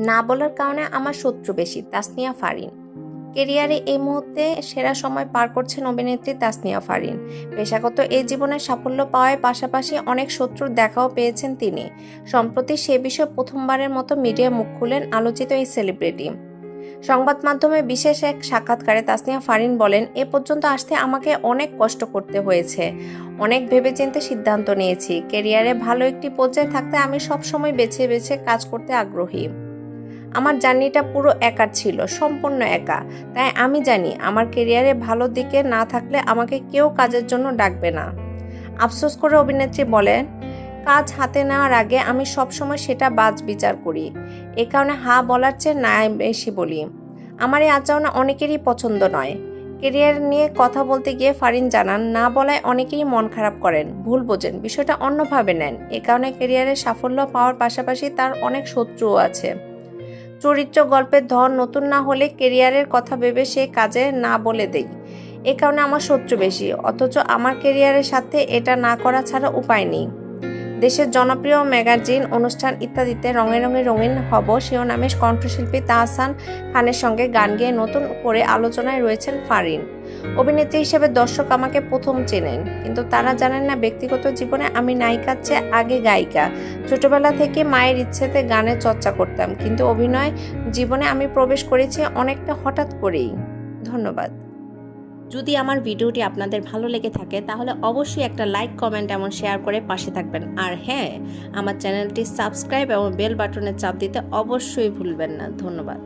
না বলার কারণে আমার শত্রু বেশি, তাসনিয়া ফারিন। কেরিয়ারে এই মুহূর্তে সেরা সময় পার করছেন অভিনেত্রী তাসনিয়া ফারিন। পেশাগত এই জীবনে সাফল্য পাওয়ার পাশাপাশি অনেক শত্রুর দেখাও পেয়েছেন তিনি। সম্প্রতি সে বিষয়ে প্রথমবারের মতো মিডিয়া মুখ খুলেন আলোচিত এই সেলিব্রিটি। সংবাদ মাধ্যমে বিশেষ এক সাক্ষাৎকারে তাসনিয়া ফারিন বলেন, এ পর্যন্ত আসতে আমাকে অনেক কষ্ট করতে হয়েছে। অনেক ভেবেচিন্তে সিদ্ধান্ত নিয়েছি। কেরিয়ারে ভালো একটি পর্যায়ে থাকতে আমি সবসময় বেছে বেছে কাজ করতে আগ্রহী। আমার জার্নিটা পুরো একা ছিল, সম্পূর্ণ একা। তাই আমি জানি আমার কেরিয়ারে ভালো দিকে না থাকলে আমাকে কেউ কাজের জন্য ডাকবে না। আফসোস করে অভিনেত্রী বলেন, কাজ হাতে নেওয়ার আগে আমি সবসময় সেটা বাজ বিচার করি। এ কারণে হা বলার চেয়ে না বেশি বলি। আমার এই আচরণ অনেকেরই পছন্দ নয়। কেরিয়ার নিয়ে কথা বলতে গিয়ে ফারিন জানান, না বলায় অনেকেই মন খারাপ করেন। ভুল বোঝেন। বিষয়টা অন্যভাবে নেন। এ কারণে কেরিয়ারে সাফল্য পাওয়ার পাশাপাশি তার অনেক শত্রুও আছে। চরিত্র গল্পের ধর নতুন না হলে কেরিয়ারের কথা ভেবে সে কাজে না বলে দেই। এ কারণে আমার শত্রু বেশি, অথচ আমার কেরিয়ারের সাথে এটা না করা ছাড়া উপায় নেই। দেশের জনপ্রিয় ম্যাগাজিন, অনুষ্ঠান ইত্যাদিতে রঙে রঙে রঙিন হব শিরোনামে কণ্ঠশিল্পী তাহসান খানের সঙ্গে গান গেয়ে নতুন করে আলোচনায় রয়েছেন ফারিন। অভিনেত্রী হিসেবে দর্শক আমাকে প্রথম চেনেন, কিন্তু তারা জানেন না ব্যক্তিগত জীবনে আমি নায়িকার চেয়ে আগে গায়িকা। ছোটবেলা থেকে মায়ের ইচ্ছেতে গানের চর্চা করতাম, কিন্তু অভিনয় জীবনে আমি প্রবেশ করেছি অনেকটা হঠাৎ করেই। ধন্যবাদ। যদি আমার ভিডিওটি আপনাদের ভালো লেগে থাকে, তাহলে অবশ্যই একটা লাইক, কমেন্ট এবং শেয়ার করে পাশে থাকবেন। আর হ্যাঁ আমার চ্যানেলটি সাবস্ক্রাইব এবং বেল বাটনে চাপ দিতে অবশ্যই ভুলবেন না। ধন্যবাদ।